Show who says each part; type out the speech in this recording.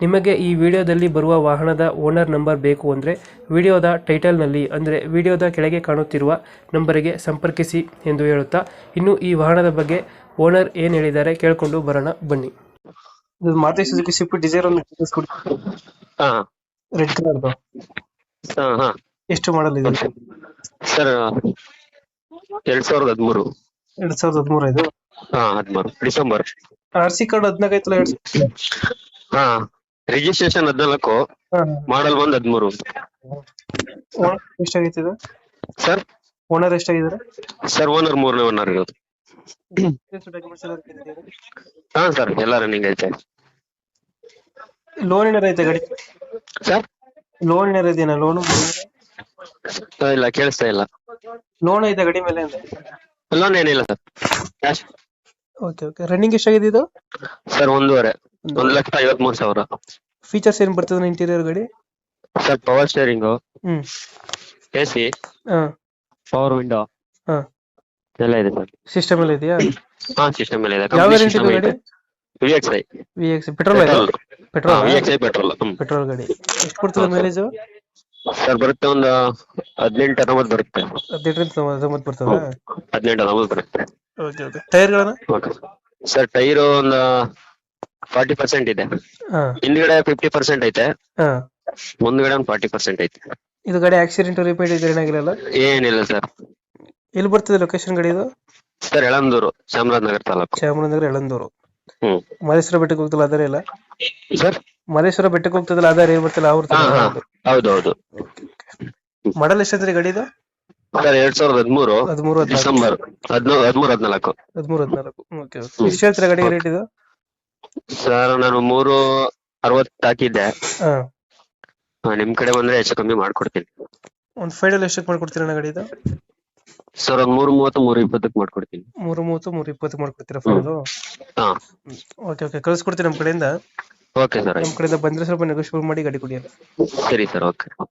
Speaker 1: ನಿಮಗೆ ಈ ವಿಡಿಯೋದಲ್ಲಿ ಬರುವ ವಾಹನದ ಓನರ್ ನಂಬರ್ ಬೇಕು ಅಂದರೆ ವಿಡಿಯೋದ ಟೈಟಲ್ನಲ್ಲಿ ಅಂದರೆ ವಿಡಿಯೋದ ಕೆಳಗೆ ಕಾಣುತ್ತಿರುವ ನಂಬರಿಗೆ ಸಂಪರ್ಕಿಸಿ ಎಂದು ಹೇಳುತ್ತಾ ಇನ್ನು ಈ ವಾಹನದ ಬಗ್ಗೆ ಓನರ್ ಏನು ಹೇಳಿದ್ದಾರೆ ಕೇಳಿಕೊಂಡು ಬರೋಣ ಬನ್ನಿ. ಇದು ಮಾರುತಿ ಸುಜುಕಿ ಸ್ವಿಫ್ಟ್ ಡಿಸೈರ್ ಒಂದು
Speaker 2: ಹಾ.
Speaker 1: ರೆಡ್ ಕಲರ್ದು
Speaker 2: ಹಾ ಹಾ.
Speaker 1: ಎಷ್ಟು ಮಾಡಲ್ ಇದೆ?
Speaker 2: ಸರ್ ಎರಡ್ ಸಾವಿರದ ಹದಿಮೂರು.
Speaker 1: ಎರಡ್ ಸಾವಿರದ ಹದಿಮೂರು ಇದು?
Speaker 2: ಹಾ ಹದಿಮೂರು. ಡಿಸೆಂಬರ್.
Speaker 1: ಆರ್ ಸಿ ಕಾರ್ಡ್ ಹದಿನಾಲ್ಕು ಐತಲ್ಲ ಎರಡ್
Speaker 2: ಹಾ. ರಿಜಿಸ್ಟ್ರೇಷನ್ ಹದಿನಾಲ್ಕು ಮಾಡಲ್ ಬಂದ್ ಹದಿಮೂರು.
Speaker 1: ಎಷ್ಟಾಗೈತೆ ಇದು?
Speaker 2: ಸರ್
Speaker 1: ಓನರ್ ಎಷ್ಟಾಗಿದ್ದಾರೆ?
Speaker 2: ಸರ್ ಓನರ್ ಮೂರನೇ ಓನರ್ ಇರೋದು. ಹಾ ಸರ್ ಎಲ್ಲ ರನ್ನಿಂಗ್ ಐತೆ.
Speaker 1: ಲೋನ್ ಏನಾರ ಐತೆ ಗಾಡಿ?
Speaker 2: ಸರ್
Speaker 1: ಲೋನ್ ಏನಾರ ಇದೆಯಾ? ಲೋನ್
Speaker 2: ಇಲ್ಲ ಕೇಳಿಸ್ತಾ ಇಲ್ಲ.
Speaker 1: ಲೋನ್ ಐತೆ ಗಾಡಿ ಮೇಲೆ
Speaker 2: ಲೋನ್ ಏನಿಲ್ಲ sir cash
Speaker 1: okay okay running ಎಷ್ಟಾಗಿದೆ ಇದು?
Speaker 2: ಸರ್ ಒಂದೂವರೆ. ಒಂದ್ ಲಕ್ಷ ಐವತ್ಮೂರು ಸಾವಿರ.
Speaker 1: ಫೀಚರ್ಸ್ ಏನ್ ಬರ್ತದೆ ಇಂಟೀರಿಯರ್ ಗಾಡಿ?
Speaker 2: Sir power steering
Speaker 1: hmm.
Speaker 2: AC.
Speaker 1: ಹಾ.
Speaker 2: ಪವರ್ ವಿಂಡೋ
Speaker 1: ಹಾ.
Speaker 2: ಎಲ್ಲ ಇದೆ ಸರ್.
Speaker 1: ಸಿಸ್ಟಮ್ ಎಲ್ಲ ಇದೆಯಾ?
Speaker 2: ಹಾ ಸಿಸ್ಟಮ್ ಎಲ್ಲ ಇದೆ.
Speaker 1: ಯಾವ ವೇರಿಯಂಟ್ ಇದು ಗಾಡಿ
Speaker 2: V X I
Speaker 1: V X petrol
Speaker 2: petrol
Speaker 1: petrol
Speaker 2: V X I petrol
Speaker 1: petrol ಗಾಡಿ. ಎಷ್ಟು ಕೊಡ್ತದೆ ಮೈಲೇಜ್
Speaker 2: ಸರ್ ಬರುತ್ತೆ ಒಂದು ಹದಿನೆಂಟು ಹತ್ತೊಂಬತ್ತು ಬರುತ್ತೆ.
Speaker 1: ಹದಿನೆಂಟರಿಂದ ಹತ್ತೊಂಬತ್ತು ಬರ್ತದ?
Speaker 2: ಹದಿನೆಂಟು ಹತ್ತೊಂಬತ್ತು ಬರುತ್ತೆ.
Speaker 1: ಓಕೆ ಓಕೆ ಟೈರ್ಗಳನ್ನ
Speaker 2: ಓಕೆ. ಸರ್ ಟೈರ್ ಒಂದು ಫಾರ್ಟಿ ಪರ್ಸೆಂಟ್ ಇದೆ.
Speaker 1: ಹಾ.
Speaker 2: ಹಿಂದ್ಗಡೆ ಫಿಫ್ಟಿ ಪರ್ಸೆಂಟ್ ಐತೆ.
Speaker 1: ಹಾ.
Speaker 2: ಮುಂದ್ಗಡೆ ಒಂದ್ ಫಾರ್ಟಿ ಪರ್ಸೆಂಟ್ ಐತೆ.
Speaker 1: ಇದು ಗಾಡಿ ಆಕ್ಸಿಡೆಂಟ್ ರಿಪೇರ್ ಇದ್ರೆ ಏನಾಗಿರಲ್ಲ
Speaker 2: ಏನಿಲ್ಲ ಸರ್.
Speaker 1: ಎಲ್ಲಿ ಬರ್ತದೆ ಲೊಕೇಶನ್ ಗಾಡಿ ಇದು?
Speaker 2: ಸರ್ ಎಳಂದೂರು ಚಾಮರಾಜನಗರ ತಾಲೂಕು.
Speaker 1: ಚಾಮರಾಜನಗರ ಎಳಂದೂರು
Speaker 2: ಹ್ಮ್.
Speaker 1: ಮಲೇಶ್ವರ ಬೆಟ್ಟಕ್ಕೆ ಹೋಗ್ತಲ್ಲ ಅದರ ಇಲ್ಲ?
Speaker 2: ಸರ್?
Speaker 1: ಮಲೇಶ್ವರ ಬೆಟ್ಟಕ್ಕೆ ಹೋಗ್ತದಲ್ಲ ಅದಾರ ಏನ್ ಬರ್ತಲ್ಲ ಅವ್ರ
Speaker 2: ಹಾ ಹಾ. ಹೌದೌದು.
Speaker 1: ಮಾಡಲ್ ಎಷ್ಟಂದ್ರೆ ಗಾಡಿ ಇದು?
Speaker 2: ಸರ್ ಎರಡ್ ಸಾವಿರದ ಹದಿಮೂರು
Speaker 1: ಹದಿಮೂರು ಹದಿನಾಲ್ಕು.
Speaker 2: ಡಿಸೆಂಬರ್ ಹದಿನೂ ಹದಿಮೂರು ಹದಿನಾಲ್ಕು.
Speaker 1: ಹದಿಮೂರು ಹದಿನಾಲ್ಕು. Okay okay. ಎಷ್ಟು ಹೇಳ್ತೀರಾ ಗಾಡಿಗೆ ರೇಟ್ ಇದು?
Speaker 2: ಸರ್ ನಾನು ಮೂರು ಅರವತ್ತು ಹಾಕಿದ್ದೆ. ಹಾ. ನಿಮ್ ಕಡೆ ಬಂದ್ರೆ ಹೆಚ್ಚು ಕಮ್ಮಿ ಮಾಡ್ಕೊಡ್ತೀನಿ.
Speaker 1: ಒಂದು ಫೈನಲ್ ಎಷ್ಟಕ್ಕೆ ಮಾಡ್ಕೊಡ್ತೀರಾ ಅಣ್ಣ ಗಾಡಿ ಇದು
Speaker 2: ಸರ್ ಒಂದ್ ಮೂರು ಮೂವತ್ತು ಮೂರು ಇಪ್ಪತ್ತಕ್ಕೆ ಮಾಡ್ಕೊಡ್ತೀನಿ.
Speaker 1: ಮೂರು ಮೂವತ್ತು ಮೂರು ಇಪ್ಪತ್ತು ಮಾಡ್ಕೊಡ್ತೀರಾ ಫೈನಲ್
Speaker 2: ಹಾ.
Speaker 1: ಓಕೆ ಓಕೆ ಕಳಿಸ್ಕೊಡ್ತೀನಿ ನಮ್ಮ ಕಡೆಯಿಂದ.
Speaker 2: ಓಕೆ ಸರ್
Speaker 1: ನಮ್ಮ ಕಡೆಯಿಂದ ಬಂದ್ರೆ ಸ್ವಲ್ಪ ನೆಗೋಷಿಯೇಟ್ ಮಾಡಿ ಗಾಡಿ ಕೊಡಿ
Speaker 2: ಸರಿ ಸರ್ ಓಕೆ